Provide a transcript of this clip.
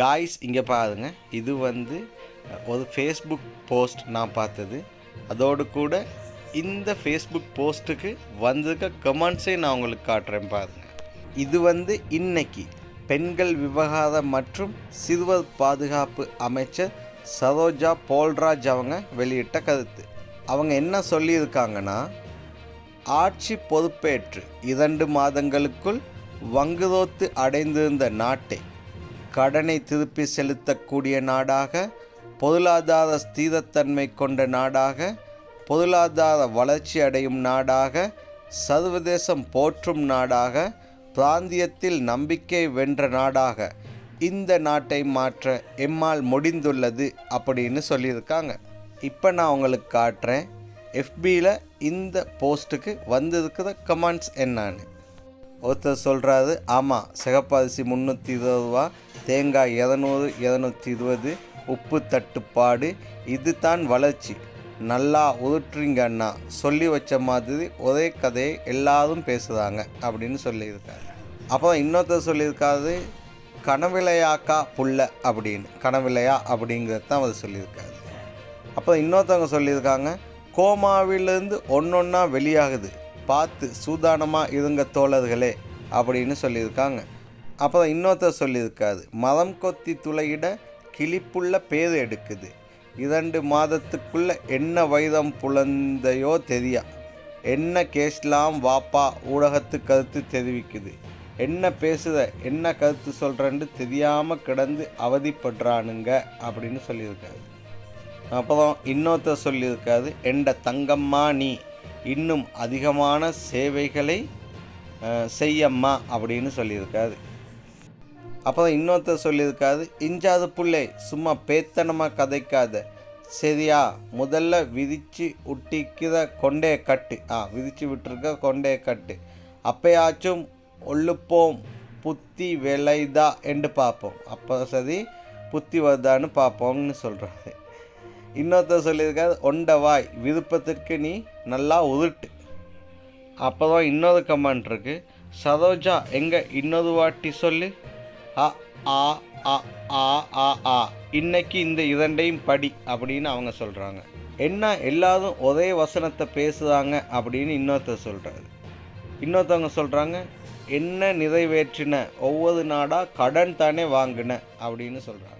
Guys இங்கே பாருங்க. இது வந்து ஒரு ஃபேஸ்புக் போஸ்ட் நான் பார்த்தது. அதோடு கூட இந்த ஃபேஸ்புக் போஸ்ட்டுக்கு வந்திருக்க கமெண்ட்ஸை நான் உங்களுக்கு காட்டுறேன் பாருங்க. இது வந்து இன்னைக்கு பெண்கள் விவகாரம் மற்றும் சிறுவர் பாதுகாப்பு அமைச்சர் சரோஜா போல்ராஜ் அவங்க வெளியிட்ட கருத்து. அவங்க என்ன சொல்லியிருக்காங்கன்னா ஆட்சி பொறுப்பேற்று இரண்டு மாதங்களுக்குள் வங்குரோத்து அடைந்திருந்த நாட்டை கடனை திருப்பி செலுத்தக்கூடிய நாடாக பொருளாதார ஸ்திரத்தன்மை கொண்ட நாடாக பொருளாதார வளர்ச்சி அடையும் நாடாக சர்வதேசம் போற்றும் நாடாக பிராந்தியத்தில் நம்பிக்கை வென்ற நாடாக இந்த நாட்டை மாற்ற எம்மால் முடிந்துள்ளது அப்படின்னு சொல்லியிருக்காங்க. இப்போ நான் உங்களுக்கு காட்டுறேன். எஃபியில் இந்த போஸ்ட்டுக்கு வந்திருக்கிற கமெண்ட்ஸ் என்னான்னு. ஒருத்தர் சொல்கிறாரு ஆமாம் சிகப்பரிசி முந்நூற்றி இருபது ரூபா. தேங்காய் இரநூறு இரநூத்தி இருபது உப்பு தட்டுப்பாடு. இது தான் வளர்ச்சி. நல்லா உருட்டுறீங்க அண்ணா. சொல்லி வச்ச மாதிரி ஒரே கதையை எல்லாரும் பேசுகிறாங்க அப்படின்னு சொல்லியிருக்காரு அப்புறம் இன்னொருத்தர் சொல்லியிருக்காரு கனவிலையாக்கா புல்ல அப்படின்னு. கனவிலையா அப்படிங்கிறது தான் அவர் சொல்லியிருக்காரு. அப்புறம் இன்னொருத்தவங்க சொல்லியிருக்காங்க கோமாவிலிருந்து ஒன்றொன்னா வெளியாகுது. பார்த்து சூதானமாக இருங்க தோழர்களே அப்படின்னு சொல்லியிருக்காங்க. அப்புறம் இன்னொருத்தர் சொல்லியிருக்காரு மரம் கொத்தி துளையிட கிளிப்புள்ள பேர் எடுக்குது. இரண்டு மாதத்துக்குள்ளே என்ன வைரம் புலந்தையோ தெரியா? என்ன கேஸ்லாம் வாப்பா ஊடகத்து கருத்து தெரிவிக்குது? என்ன பேசுத என்ன கருத்து சொல்கிறேன்னு தெரியாமல் கிடந்து அவதிப்படுறானுங்க அப்படின்னு சொல்லியிருக்காரு. அப்புறம் இன்னொருத்தர் சொல்லியிருக்காரு எண்ட தங்கம்மா நீ இன்னும் அதிகமான சேவைகளை செய்யம்மா அப்படின்னு சொல்லியிருக்காரு. அப்புறம் இன்னொருத்தர் சொல்லியிருக்காரு இஞ்சாது புள்ளை சும்மா பேத்தனமாக கதைக்காத. சரியா முதல்ல விதிச்சு விட்டிக்கிற கொண்டே கட்டு. ஆ விதிச்சு விட்டுருக்க கொண்டே கட்டு. அப்பயாச்சும் ஒள்ளுப்போம் புத்தி விளைதா? என்று பார்ப்போம். அப்போ சரி புத்தி வருதான்னு பார்ப்போம்னு சொல்கிறாரு இன்னொருத்தர் சொல்லியிருக்காரு ஒண்டவாய் விருப்பத்திற்கு நீ நல்லா உருட்டு. அப்புறம் இன்னொரு கமெண்ட் இருக்குது சரோஜா எங்கே இன்னொரு வாட்டி சொல்லு. அ ஆ அ ஆ ஆ ஆ. இன்னைக்கு இந்த இரண்டையும் படி அப்படின்னு அவங்க சொல்கிறாங்க என்ன எல்லாரும் ஒரே வசனத்தை பேசுகிறாங்க அப்படின்னு இன்னொருத்தர் சொல்கிறாரு இன்னொருத்தவங்க சொல்கிறாங்க என்ன நிறைவேற்றின? ஒவ்வொரு நாடாக கடன் தானே வாங்கின? அப்படின்னு சொல்கிறாங்க